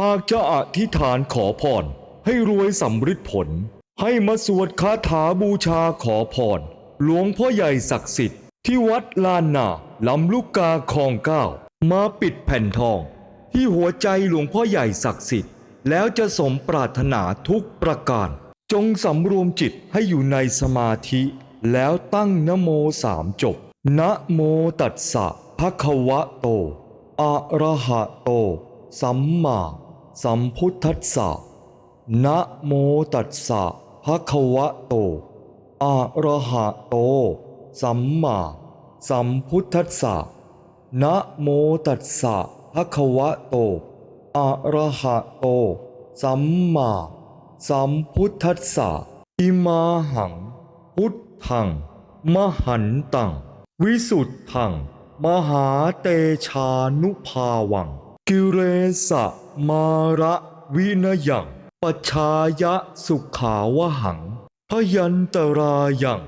หากจะอธิษฐานขอพรให้รวยสำฤทธิ์ผล ให้มาสวดคาถาบูชาขอพรหลวงพ่อใหญ่ศักดิ์สิทธิ์ที่วัดลานนาลำลูกกาคลองเก้ามาปิดแผ่นทอง ที่หัวใจหลวงพ่อใหญ่ศักดิ์สิทธิ์ แล้วจะสมปรารถนาทุกประการ จงสำรวมจิตให้อยู่ในสมาธิ แล้วตั้งนโมสามจบนะโมตัสสะภะคะวะโต อะระหะโต สัมมา สัมพุทธัสสะนะโมตัสสะภะคะวะโต อะระหะโต สัมมาสัมพุทธัสสะนะโมตัสสะภะคะวะโต อะระหะโต สัมมาสัมพุทธัสสะอิมาหัง พุทธัง มหันตัง วิสุทธัง มหาเตชานุภาวัง กิเรสะ มาระวินยังปชายะสุขาวหัง พยันตรายัง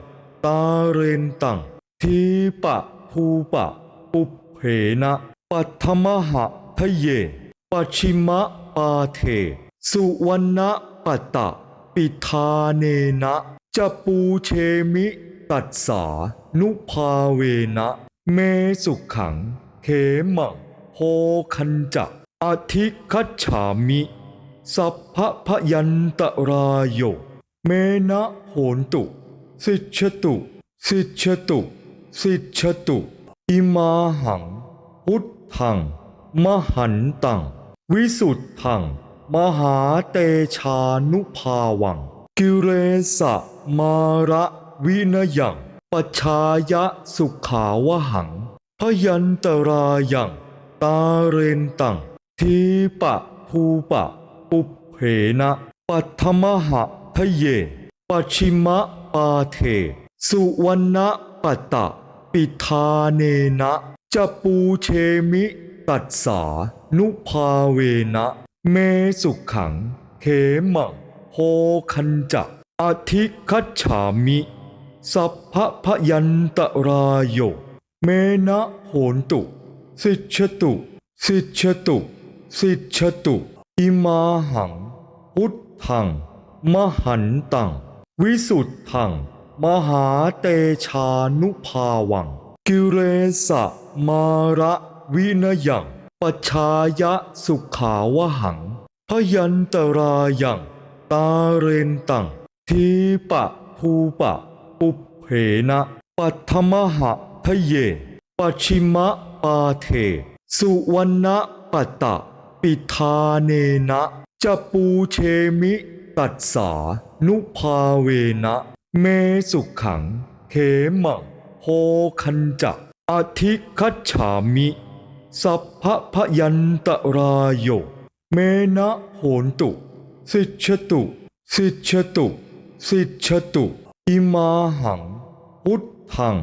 ตาเรนตัง ทีปะภูปะ ปุเพนะ ปัทมหะทะเย ปัชิมะปาเท สุวรรณปตะ ปิทาเนนะจะปูเชมิ ตัดสา นุภาเวนะ เมสุขขังเขมังโพคันจะ อธิคัจฉามิ สัพพะพยันตรายโย เมนะโหนตุ สิชตุ สิชตุ สิชตุ อิมาหัง พุทธัง มหันตัง วิสุทธัง มหาเตชานุภาวัง กิเรสะมาระวินยังปชายะสุขาวหัง พยันตรายัง ตาเรนตัง ทีปะภูปะ ปุปเพนะปัทมหะทะเยปัชิมะปาเท สุวรรณปตะ ปิทาเนนะจะปูเชมิตัดสานุภาเวนะ เมสุขขังเขมังโพคันจะอธิคัจฉามิ สัพพะพยันตรายโยเมนะโหนตุ สิชตุ สิชตุ สิชตุ อิมาหัง พุทธัง มหันตัง วิสุทธัง มหาเตชานุภาวัง กิเรสะมาระวินยังปชายะสุขาวหัง พยันตรายังตาเรนตัง ทีปะภูปะ ปุเพนะปัทมหะทะเยปัชชิมะปาเท สุวรรณปตะ ปิทาเนนะจะปูเชมิตัดสานุภาเวนะ เมสุขขังเขมังโพคันจะอธิคัจฉามิ สัพพะพยันตรายโยเมนะโหนตุ สิชตุ สิชตุ สิชตุ อิมาหัง พุทธัง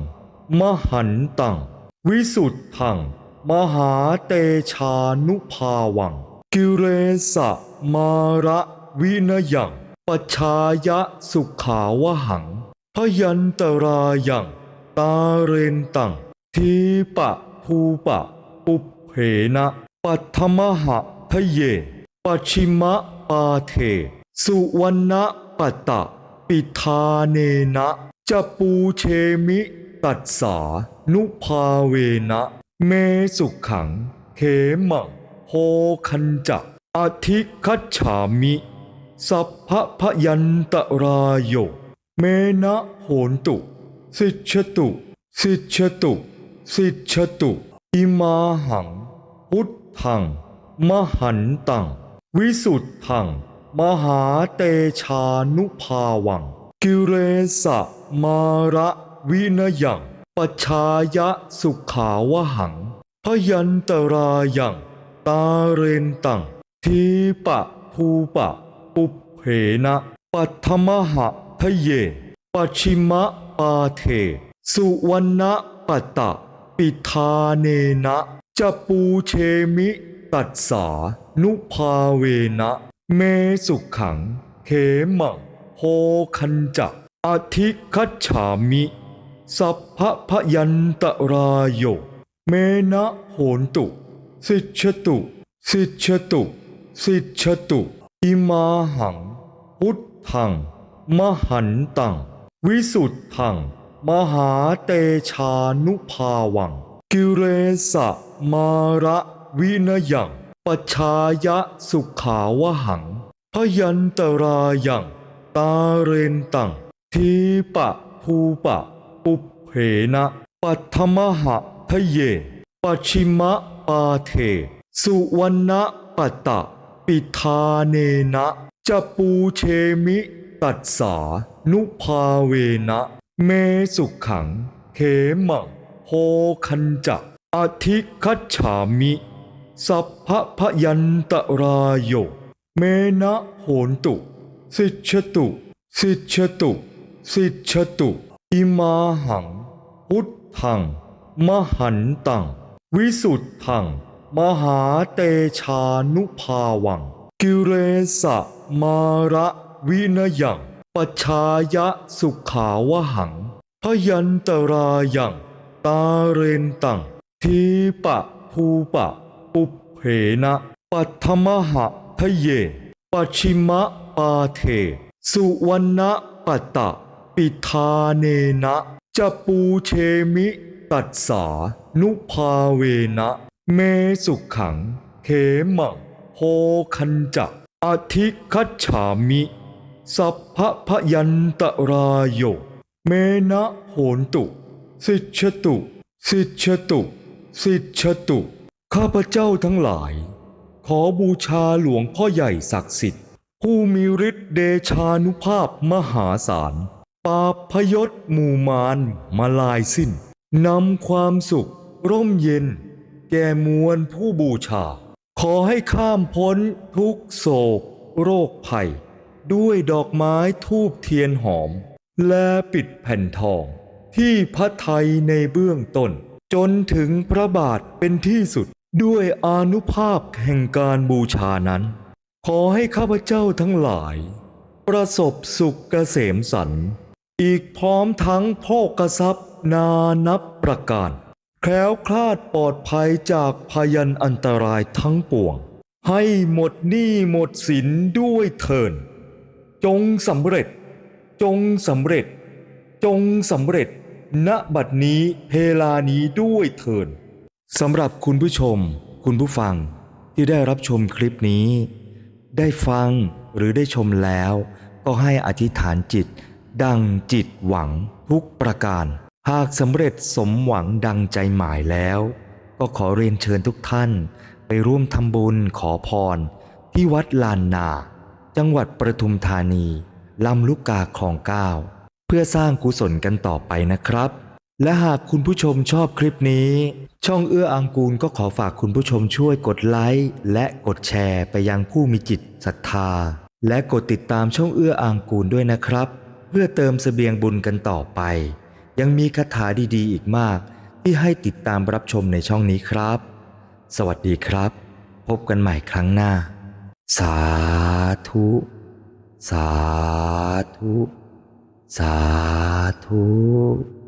มหันตัง วิสุทธัง มหาเตชานุภาวัง กิเรสะมาระวินยังปชายะสุขาวหัง พยันตรายังตาเรนตัง ทีปะภูปะ ปุเพนะ ปัทมหะทะเยปัชิมะปาเท สุวรรณปตะ ปิทาเนนะจะปูเชมิ ตัดสา นุภาเวนะ เมสุขขัง เขมังโพคันจะอธิคัจฉามิ สัพพะพยันตรายโย เมนะโหนตุ สิชตุ สิชตุ สิชตุ อิมาหัง พุทธัง มหันตัง วิสุทธัง มหาเตชานุภาวัง กิเรสะมาระวินยัง ปชายะสุขาวหัง พยันตรายังตาเรนตัง ทีปะภูปะ ปุเพนะ ปัทมหะทะเยปัชิมะปาเท สุวรรณปตะ ปิทาเนนะจะปูเชมิ ตัดสา นุภาเวนะ เมสุขขัง เขมังโพคันจะอธิคัจฉามิ สัพพะพยันตรายโย เมนะโหนตุ สิชตุ สิชตุ สิทชตุ อิมาหัง พุทธัง มหันตัง วิสุทธัง มหาเตชานุภาวัง กิเรสะมาระวินยังปชายะสุขาวหัง พยันตรายัง ตาเรนตัง ทีปะภูปะ ปุเพนะปัทมหะทะเย ปชิมะปาเท สุวรรณปตตะปิทาเนนะจะปูเชมิตัดสา นุภาเวนะ เมสุขขังเขมังโพคันจะอธิคัจฉามิ สัพพะพยันตรายโย เมนะโหนตุ สิชตุ สิชตุ สิชตุ อิมาหัง พุทธัง มหันตัง วิสุทธัง มหาเตชานุภาวัง กิเรสะมาระวินยังปชายะสุขาวหัง พยันตรายัง ตาเรนตัง ทีปะภูปะ ปุเพนะ ปัทมหะทะเยปัชิมะปาเท สุวรรณปตะ ปิทาเนนะจะปูเชมิตัดสานุภาเวนะเมสุขขังเขมังโพคันจะอธิคัจฉามิ สัพพะพยันตรายโยเมนะโหนตุ สิชตุ สิชตุ สิชตุ ข้าพเจ้าทั้งหลาย ขอบูชาหลวงพ่อใหญ่ศักดิ์สิทธิ์ ผู้มีฤทธิ์เดชานุภาพมหาศาล ปาพยศหมู่มารมาลายสิ้น นำความสุข ร่มเย็น แก่มวลผู้บูชา ขอให้ข้ามพ้นทุกโศก โรคภัย ด้วยดอกไม้ทูบเทียนหอม และปิดแผ่นทอง ที่พระไทยในเบื้องต้น จนถึงพระบาทเป็นที่สุดด้วยอนุภาพแห่งการบูชานั้น ขอให้ข้าพเจ้าทั้งหลาย ประสบสุขเกษมสันต์ อีกพร้อมทั้งโภกทรัพย์นานับประการ แคล้วคลาดปลอดภัยจากพยันอันตรายทั้งปวง ให้หมดหนี้หมดสินด้วยเถิน จงสำเร็จ จงสำเร็จ จงสำเร็จ ณบัดนี้เพลานี้ด้วยเถินสำหรับคุณผู้ชม คุณผู้ฟังที่ได้รับชมคลิปนี้ ได้ฟังหรือได้ชมแล้ว ก็ให้อธิษฐานจิต ดังจิตหวังทุกประการ หากสำเร็จสมหวังดังใจหมายแล้ว ก็ขอเรียนเชิญทุกท่านไปร่วมทำบุญขอพร ที่วัดลานนา จังหวัดประทุมธานีลำลูกกาคลองเก้าเพื่อสร้างกุศลกันต่อไปนะครับ และหากคุณผู้ชมชอบคลิปนี้ ช่องเอื้ออังกูลก็ขอฝากคุณผู้ชมช่วยกดไลค์และกดแชร์ไปยังผู้มีจิตศรัทธา และกดติดตามช่องเอื้ออังกูลด้วยนะครับ เพื่อเติมเสบียงบุญกันต่อไป ยังมีคาถาดีๆ อีกมาก ที่ให้ติดตามรับชมในช่องนี้ครับ สวัสดีครับ พบกันใหม่ครั้งหน้า สาธุ สาธุ สาธุ